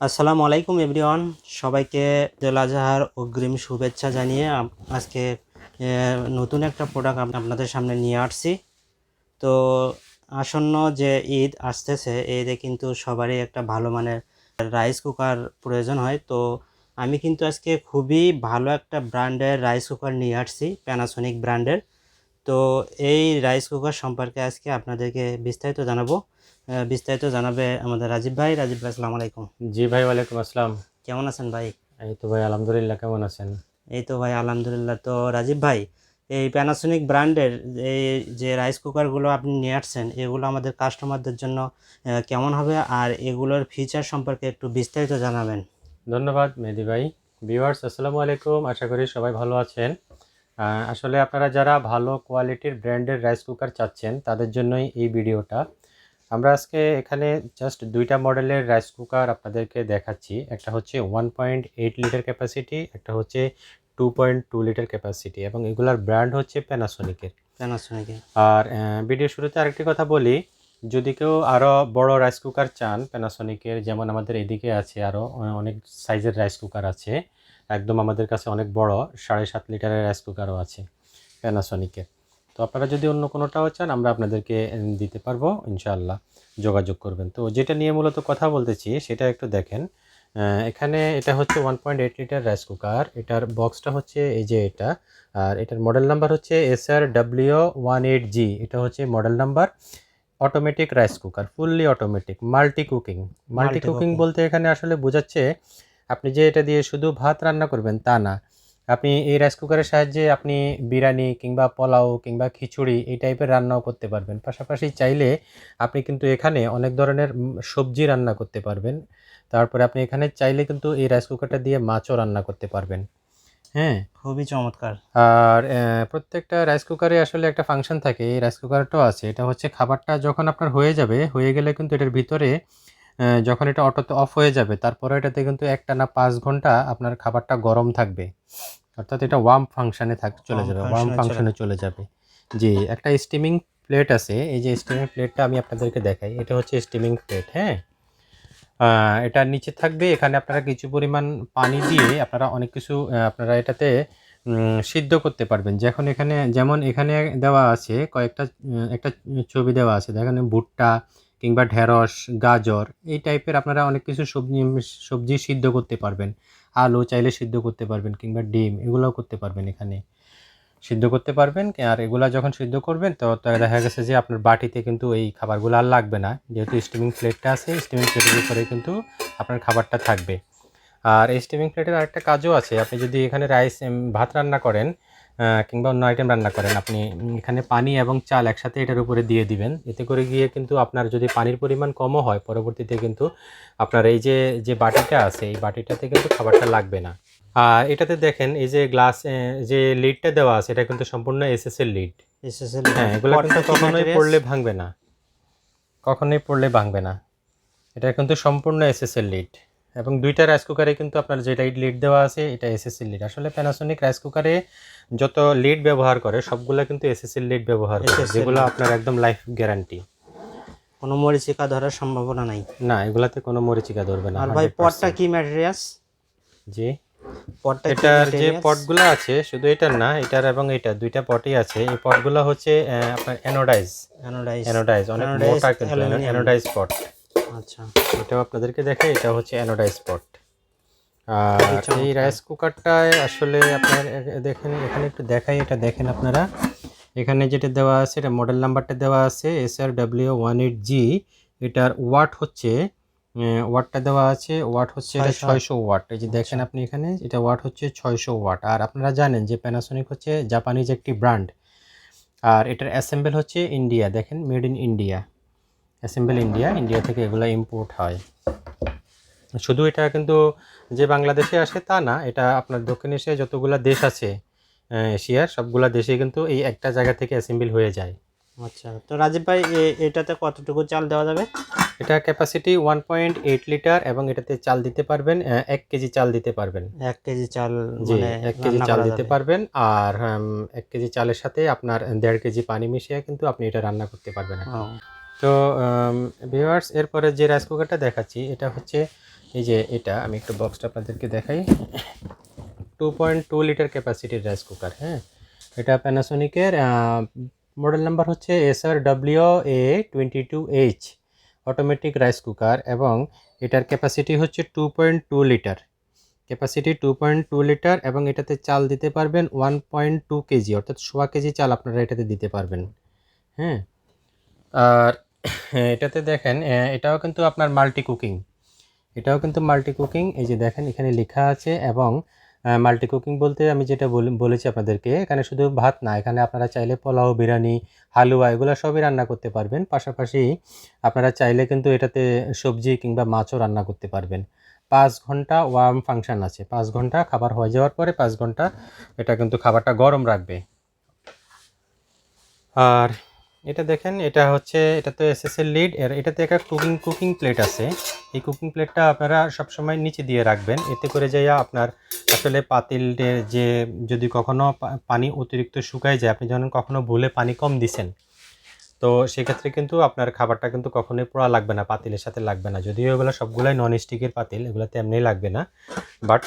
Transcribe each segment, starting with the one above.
আসসালামু আলাইকুম এভরিওয়ান। সবাইকে তেল আজহার অগ্রিম শুভেচ্ছা জানিয়ে আজকে নতুন একটা প্রোডাক্ট আপনাদের সামনে নিয়ে আসছি। তো আসন্ন যে ঈদ আসতেছে ঈদে কিন্তু সবারই একটা ভালো মানের রাইস কুকার প্রয়োজন হয়। তো আমি কিন্তু আজকে খুবই ভালো একটা ব্র্যান্ডের রাইস কুকার নিয়ে আসছি প্যানাসোনিক ব্র্যান্ডের তো এই রাইস কুকার সম্পর্কে আজকে আপনাদেরকে বিস্তারিত জানাব। বিস্তারিত জানাবে আমাদের রাজীব ভাই। রাজীব ভাই আসসালামু আলাইকুম। জি ভাই ওয়ালাইকুম আসসালাম। কেমন আছেন ভাই? এই তো ভাই আলহামদুলিল্লাহ কেমন আছেন? এই তো ভাই আলহামদুলিল্লাহ। তো রাজীব ভাই এই প্যানাসোনিক ব্র্যান্ডের এই যে রাইস কুকারগুলো আপনি নিয়ে আসছেন এগুলো আমাদের কাস্টমারদের জন্য কেমন হবে? আর এগুলোর ফিচার সম্পর্কে একটু বিস্তারিত জানাবেন। ধন্যবাদ মেহেদি ভাই। ভিউয়ার্স আসসালামু আলাইকুম। আশা করি সবাই ভালো আছেন। আসলে আপনারা যারা ভালো কোয়ালিটির ব্র্যান্ডের রাইস কুকার চাচ্ছেন তাদের জন্যই এই ভিডিওটা। আমরা আজকে এখানে জাস্ট দুইটা মডেলের রাইস কুকার আপনাদেরকে দেখাচ্ছি। একটা হচ্ছে one point eight litre capacity একটা হচ্ছে two point two litre capacity এবং এগুলার ব্র্যান্ড হচ্ছে প্যানাসোনিকের প্যানাসোনিকে আর ভিডিও শুরুতে আরেকটি কথা বলি যদি কেউ আরও বড় রাইস কুকার চান প্যানাসোনিকের যেমন আমাদের এদিকে আছে আরও অনেক সাইজের রাইস কুকার আছে একদম আমাদের কাছে অনেক বড় সাড়ে সাত লিটারের রাইস কুকারও আছে প্যানাসোনিকের আপনারা যদি অন্য কোনোটাও চান আমরা আপনাদেরকে দিতে পারব ইনশাআল্লাহ যোগাযোগ করবেন। তো যেটা নিয়ে মূলত কথা বলতেছি সেটা একটু দেখেন। এখানে এটা হচ্ছে one point eight litre rice cooker এটার বক্সটা হচ্ছে এই যে এটা আর এটার মডেল নাম্বার হচ্ছে S R W one eight G এটা হচ্ছে model number automatic rice cooker fully automatic multi cooking multi cooking বলতে এখানে আসলে বোঝাচ্ছে আপনি যে এটা দিয়ে শুধু ভাত রান্না করবেন তা না আপনি এই রাইস কুকারের সাহায্যে আপনি বিরিয়ানি কিংবা পোলাও কিংবা খিচুড়ি এই টাইপের রান্নাও করতে পারবেন। পাশাপাশি চাইলে আপনি কিন্তু এখানে অনেক ধরনের সবজি রান্না করতে পারবেন। তারপরে আপনি এখানে চাইলে কিন্তু এই রাইস কুকারটা দিয়ে মাছও রান্না করতে পারবেন। হ্যাঁ? খুবই চমৎকার। আর প্রত্যেকটা রাইস কুকারে আসলে একটা ফাংশন থাকে এই রাইস কুকারটাও আছে। এটা হচ্ছে খাবারটা যখন আপনার হয়ে যাবে হয়ে গেলে কিন্তু এটার ভিতরে যখন এটা অটোতে অফ হয়ে যাবে তারপরে এটাতে কিন্তু একটা না পাঁচ ঘণ্টা আপনার খাবারটা গরম থাকবে। অর্থাৎ এটা ওয়ার্ম ফাংশনে থাক চলে যাবে ওয়ার্ম ফাংশনে চলে যাবে। জি একটা স্টিমিং প্লেট আছে এই যে স্টিমিং প্লেটটা আমি আপনাদেরকে দেখাই এটা হচ্ছে স্টিমিং প্লেট হ্যাঁ? এটার নিচে থাকবে এখানে আপনারা কিছু পরিমাণ পানি দিয়ে আপনারা অনেক কিছু আপনারা এটাতে সিদ্ধ করতে পারবেন। যখন এখানে যেমন এখানে দেওয়া আছে কয়েকটা একটা ছবি দেওয়া আছে দেখেন ভুট্টা কিংবা ঢেঁড়স গাজর এই টাইপের আপনারা অনেক কিছু সবজি সবজি সিদ্ধ করতে পারবেন। আলু চাইলে সিদ্ধ করতে পারবেন কিংবা ডিম, এগুলোও করতে পারবেন এখানে। সিদ্ধ করতে পারবেন, আর এগুলো যখন সিদ্ধ করবেন, তো দেখা গেছে যে আপনার বাটিতে কিন্তু এই খাবারগুলো আর লাগবে না। যেহেতু স্টিমিং প্লেটটা আছে স্টিমিং প্লেটের উপরে কিন্তু আপনার খাবারটা থাকবে। আর এই স্টিমিং প্লেটের আরেকটা কাজও আছে। আপনি যদি এখানে রাইস ভাত রান্না করেন কিংবা অন্য আইটেম রান্না করেন আপনি এখানে পানি এবং চাল একসাথে এটার উপরে দিয়ে দিবেন। এতে করে গিয়ে কিন্তু আপনার যদি পানির পরিমাণ কমও হয় পরবর্তীতে কিন্তু আপনার এই যে যে বাটিটা আছে এই বাটিটাতে কিন্তু খাবারটা লাগবে না। আর এটাতে দেখেন এই যে গ্লাস যে লিডটা দেওয়া আছে এটা কিন্তু সম্পূর্ণ এসএস এর লিড এসএসএল হ্যাঁ এগুলো কিন্তু কখনোই পড়লে ভাঙবে না। কখনোই পড়লে ভাঙবে না। এটা কিন্তু সম্পূর্ণ এসএস এর লিড এবং দুইটা রাইস কুকারে কিন্তু আপনার যেটা লিড দেওয়া আছে এটা এসএস এর লিড আসলে প্যানাসোনিক রাইস কুকারে যত লিড ব্যবহার করে সবগুলা কিন্তু এসএস এর লিড ব্যবহার করে যেগুলো আপনার একদম লাইফ গ্যারান্টি কোনো মরিচিকা ধরার সম্ভাবনা নাই। না এগুলাতে কোনো মরিচিকা ধরবে না আর ভাই পটটা কি ম্যাটেরিয়ালস জি। পটটা এটার যে? পটগুলো আছে শুধু এটার না এটার এবং এটা দুইটা পটই আছে। এই পটগুলো হচ্ছে আপনার অ্যানোডাইজ Anodized। অ্যানোডাইজ অনেক মোটা কিন্তু অ্যানোডাইজ পট। আচ্ছা এটাও আপনাদেরকে দেখে এটা হচ্ছে অ্যানোডাইজ পট আর এই। রাইস কুকারটায় আসলে আপনার দেখেন এখানে একটু দেখাই এটা দেখেন আপনারা। এখানে যেটা দেওয়া আছে এটা মডেল নাম্বারটা দেওয়া আছে S R W one eight G এটার ওয়াট হচ্ছে ওয়াটটা দেওয়া আছে ওয়াট হচ্ছে এটা ছয়শো ওয়াট এই যে দেখেন আপনি এখানে এটা ওয়াট হচ্ছে ছয়শো ওয়াট আর আপনারা জানেন যে প্যানাসোনিক হচ্ছে জাপানিজ একটি ব্র্যান্ড আর এটার অ্যাসেম্বল হচ্ছে ইন্ডিয়া দেখেন made in India assemble India India থেকে এগুলো ইম্পোর্ট হয়। শুধু এটা কিন্তু যে বাংলাদেশে আসে তা না এটা আপনার দক্ষিণ এশিয়ায় যতগুলো দেশ আছে এশিয়ার সবগুলা দেশে কিন্তু এই একটা জায়গা থেকে অ্যাসেম্বল হয়ে যায়। আচ্ছা তো রাজীব ভাই এটাতে কতটুকু চাল দেওয়া যাবে? এটা capacity one point eight litre এবং এটাতে চাল দিতে পারবেন এক কেজি চাল দিতে পারবেন। এক কেজি চাল জি মানে এক কেজি চাল দিতে পারবেন আর এক কেজি চালের সাথে আপনার দেড় কেজি পানি মিশিয়ে কিন্তু আপনি এটা রান্না করতে পারবেন। তো ভিউয়ার্স এরপরে যে রাইস কুকারটা দেখাচ্ছি, এটা হচ্ছে এই যে এটা, আমি একটু বক্সটা আপনাদেরকে দেখাই। টু পয়েন্ট টু লিটার ক্যাপাসিটির রাইস কুকার হ্যাঁ? এটা প্যানাসোনিকের মডেল নাম্বার হচ্ছে S R W A twenty two H automatic rice cooker এবং এটার ক্যাপাসিটি হচ্ছে two point two litre capacity two point two litre এবং এটাতে চাল দিতে পারবেন ওয়ান পয়েন্ট টু কেজি, অর্থাৎ সোয়া কেজি চাল আপনারা এটাতে দিতে পারবেন হ্যাঁ? আর এটাতে দেখেন এটাও কিন্তু আপনার মাল্টি কুকিং এটাও কিন্তু মাল্টি কুকিং এই যে দেখেন, এখানে লেখা আছে এবং মাল্টি কুকিং বলতে আমি যেটা বলে- বলেছি আপনাদেরকে, এখানে শুধু ভাত না, এখানে আপনারা চাইলে পোলাও, বিরিয়ানি, হালুয়া এগুলো সবই রান্না করতে পারবেন। পাশাপাশি আপনারা চাইলে কিন্তু এটাতে সবজি কিংবা মাছও রান্না করতে পারবেন। পাঁচ ঘণ্টা ওয়ার্ম ফাংশন আছে। পাঁচ ঘণ্টা খাবার হয়ে যাওয়ার পরে পাঁচ ঘণ্টা এটা কিন্তু খাবারটা গরম রাখবে। আর এটা দেখেন এটা হচ্ছে এটা তো এস এস এর লিড এর এটাতে একটা কুকিং কুকিং প্লেট আছে। এই কুকিং প্লেটটা আপনারা সবসময় নিচে দিয়ে রাখবেন। এতে করে যাইয়া আপনার আসলে পাতিলের যে যদি কখনো পানি অতিরিক্ত শুকায় যায় আপনি যখন কখনো ভুলে পানি কম দিছেন তো সেক্ষেত্রে কিন্তু আপনার খাবারটা কিন্তু কখনোই পোড়া লাগবে না পাতিলের সাথে লাগবে না। যদিও এগুলো সবগুলাই নন স্টিকের পাতিল এগুলোতে এমনি লাগবে না। বাট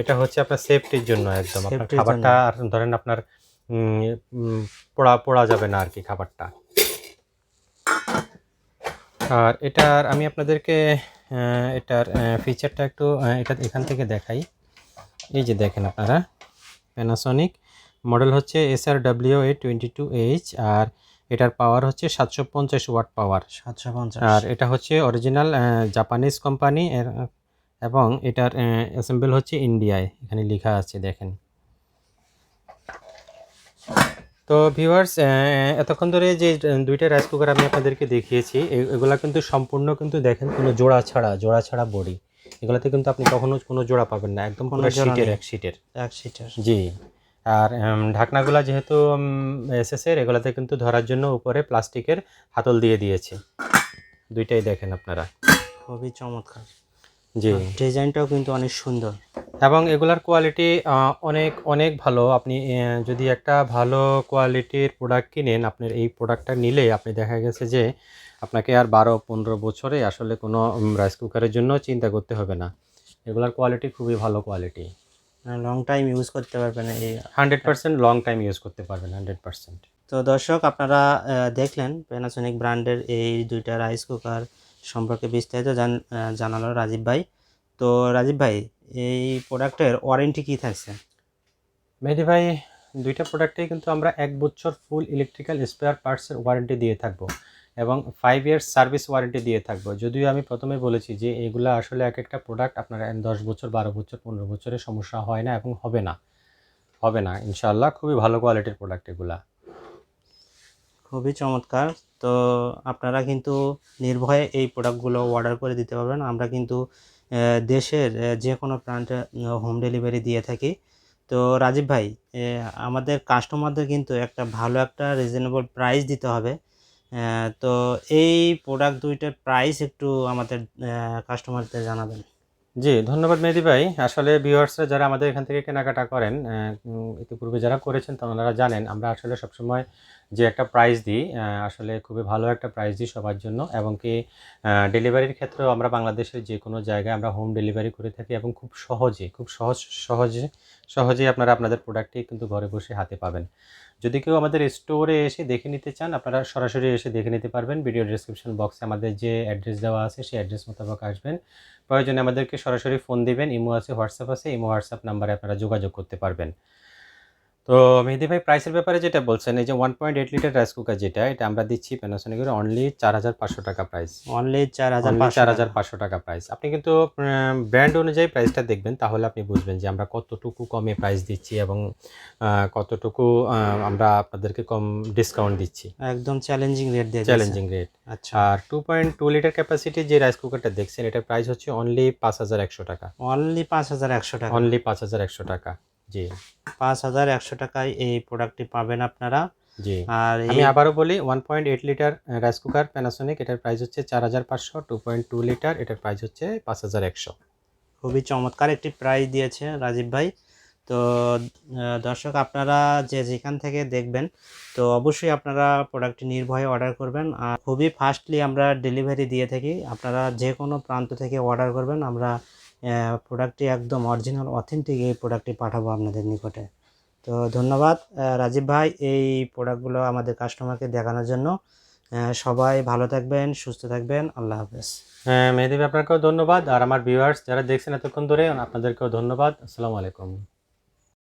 এটা হচ্ছে আপনার সেফটির জন্য একদম। আপনার খাবারটা আর ধরেন আপনার পোড়া পোড়া যাবে না আর কি খাবারটা। আর এটার আমি আপনাদেরকে এটার ফিচারটা একটু এটা এখান থেকে দেখাই। এই যে দেখেন আপনারা প্যানাসনিক মডেল হচ্ছে S R W A twenty two H আর এটার পাওয়ার হচ্ছে সাতশো পঞ্চাশ ওয়াট পাওয়ার সাতশো পঞ্চাশ। আর এটা হচ্ছে অরিজিনাল জাপানিজ কোম্পানি এবং এটার অ্যাসেম্বল হচ্ছে ইন্ডিয়ায় এখানে লেখা আছে দেখেন। তো ভিউয়ার্স এতক্ষণ ধরে যে দুইটা রাইস কুকার আমি আপনাদেরকে দেখিয়েছি এগুলা কিন্তু সম্পূর্ণ কিন্তু দেখেন কোনো জোড়া ছাড়া জোড়া ছাড়া বডি এগুলাতে কিন্তু আপনি কখনো কোনো জোড়া পাবেন না একদম পুরো শীটের। এক শীটের এক সিটার জি। আর ঢাকনাগুলা যেহেতু এসএস এর এগুলাতে কিন্তু ধরার জন্য উপরে প্লাস্টিকের হাতল দিয়ে দিয়েছে। দুইটাই দেখেন আপনারা। খুবই চমৎকার। জি। ডিজাইনটাও কিন্তু অনেক সুন্দর। এবং এগুলার কোয়ালিটি অনেক অনেক ভালো। আপনি যদি একটা ভালো কোয়ালিটির প্রোডাক্ট কিনেন আপনার এই প্রোডাক্টটা নিলে আপনি দেখা গেছে যে আপনাকে আর বারো পনেরো বছরে আসলে কোনো রাইস কুকারের জন্য চিন্তা করতে হবে না। এগুলার কোয়ালিটি খুবই ভালো কোয়ালিটি লং টাইম ইউজ করতে পারবেন এই hundred percent long time use করতে পারবেন হান্ড্রেড পার্সেন্ট তো দর্শক আপনারা দেখলেন প্যানাসোনিক ব্র্যান্ডের এই দুইটা রাইস কুকার সম্পর্কে বিস্তারিত জান জানালো রাজীব ভাই। তো রাজীব ভাই, এই প্রোডাক্টের ওয়ারেন্টি কি থাকছে? মেহেদি ভাই, দুইটা প্রোডাক্টেই কিন্তু আমরা এক বছর ফুল ইলেকট্রিক্যাল স্পেয়ার পার্টসের ওয়ারেন্টি দিয়ে থাকব এবং ফাইভ ইয়ার্স সার্ভিস ওয়ারেন্টি দিয়ে থাকব। যদিও আমি প্রথমে বলেছি যে এগুলো আসলে এক একটা প্রোডাক্ট আপনার দশ বছর, বারো বছর, পনেরো বছরের সমস্যা হয় না এবং হবে না। হবে না ইনশাল্লাহ খুবই ভালো কোয়ালিটির প্রোডাক্ট এগুলা। খুবই চমৎকার। তো আপনারা কিন্তু নির্ভয়ে এই প্রোডাক্টগুলো অর্ডার করে দিতে পারবেন। আমরা কিন্তু দেশের যে কোনো প্রান্তে হোম ডেলিভারি দিয়ে থাকি। তো রাজীব ভাই আমাদের কাস্টমারদের কিন্তু একটা ভালো একটা রিজনেবল প্রাইস দিতে হবে। তো এই প্রোডাক্ট দুইটার প্রাইস একটু আমাদের কাস্টমারদের জানাবেন। জি, ধন্যবাদ মেহেদি ভাই। আসলে ভিউয়ার্সরা যারা আমাদের এখান থেকে কেনাকাটা করেন ইতিপূর্বে যারা করেছেন তো ওনারা জানেন, আমরা আসলে সবসময় যে একটা প্রাইস দিই আসলে খুবই ভালো একটা প্রাইস দিই সবার জন্য এবং কি ডেলিভারির ক্ষেত্রেও আমরা বাংলাদেশের যে কোনো জায়গায় আমরা হোম ডেলিভারি করে থাকি এবং খুব সহজে, খুব সহজ, সহজে, সহজেই আপনারা আপনাদের প্রোডাক্টটি কিন্তু ঘরে বসে হাতে পাবেন। যদি কেউ আমাদের স্টোরে এসে দেখে নিতে চান, আপনারা সরাসরি এসে দেখে নিতে পারবেন। ভিডিও ডিসক্রিপশন বক্সে আমাদের যে অ্যাড্রেস দেওয়া আছে, সেই অ্যাড্রেস মোতাবেক আসবেন। প্রয়োজনে আমাদেরকে সরাসরি ফোন দিবেন, ইমো আছে, হোয়াটসঅ্যাপ আছে, ইমো হোয়াটসঅ্যাপ নাম্বারে আপনারা যোগাযোগ করতে পারবেন। তো মেহেদি ভাই প্রাইসের ব্যাপারে যেটা বলছেন এই যে one point eight litre rice cooker যেটা এটা আমরা দিচ্ছি প্যানাসোনিকের অনলি চার হাজার পাঁচশো টাকা প্রাইস অনলি চার হাজার চার হাজার পাঁচশো টাকা প্রাইস আপনি কিন্তু ব্র্যান্ড অনুযায়ী প্রাইসটা দেখবেন তাহলে আপনি বুঝবেন যে আমরা কতটুকু কমে প্রাইস দিচ্ছি এবং কতটুকু আমরা আপনাদেরকে কম ডিসকাউন্ট দিচ্ছি। একদম চ্যালেঞ্জিং রেট দিয়ে চ্যালেঞ্জিং রেট আচ্ছা। আর two point two litre capacity যে রাইস কুকারটা দেখছেন এটার প্রাইস হচ্ছে অনলি পাঁচ হাজার একশো টাকা। অনলি পাঁচ হাজার একশো টাকা। অনলি পাঁচ হাজার একশো টাকা। জি। পাঁচ হাজার একশো টাকায় এই প্রোডাক্টটি পাবেন আপনারা। জি। আর আমি আবারও বলি one point eight litre rice cooker Panasonic এটার প্রাইস হচ্ছে চার হাজার পাঁচশো টু পয়েন্ট টু লিটার এটার প্রাইস হচ্ছে পাঁচ হাজার একশো। খুবই চমৎকার একটি প্রাইস দিয়েছে রাজীব ভাই। তো দর্শক আপনারা যে যেখান থেকে দেখবেন তো অবশ্যই আপনারা প্রোডাক্টটি নির্ভয়ে অর্ডার করবেন। আর খুবই ফাস্টলি আমরা ডেলিভারি দিয়ে থাকি। আপনারা যে কোনো প্রান্ত থেকে অর্ডার করবেন আমরা প্রোডাক্টটি একদম অরিজিনাল অথেন্টিক এই প্রোডাক্টটি পাঠাবো আপনাদের নিকটে। তো ধন্যবাদ রাজীব ভাই এই প্রোডাক্টগুলো আমাদের কাস্টমারকে দেখানোর জন্য। সবাই ভালো থাকবেন সুস্থ থাকবেন আল্লাহ হাফেজ। হ্যাঁ মেহেদি ভাই, আপনাকেও ধন্যবাদ। আর আমার ভিউয়ার্স যারা দেখছেন এতক্ষণ ধরে আপনাদেরকেও ধন্যবাদ। আসসালামু আলাইকুম।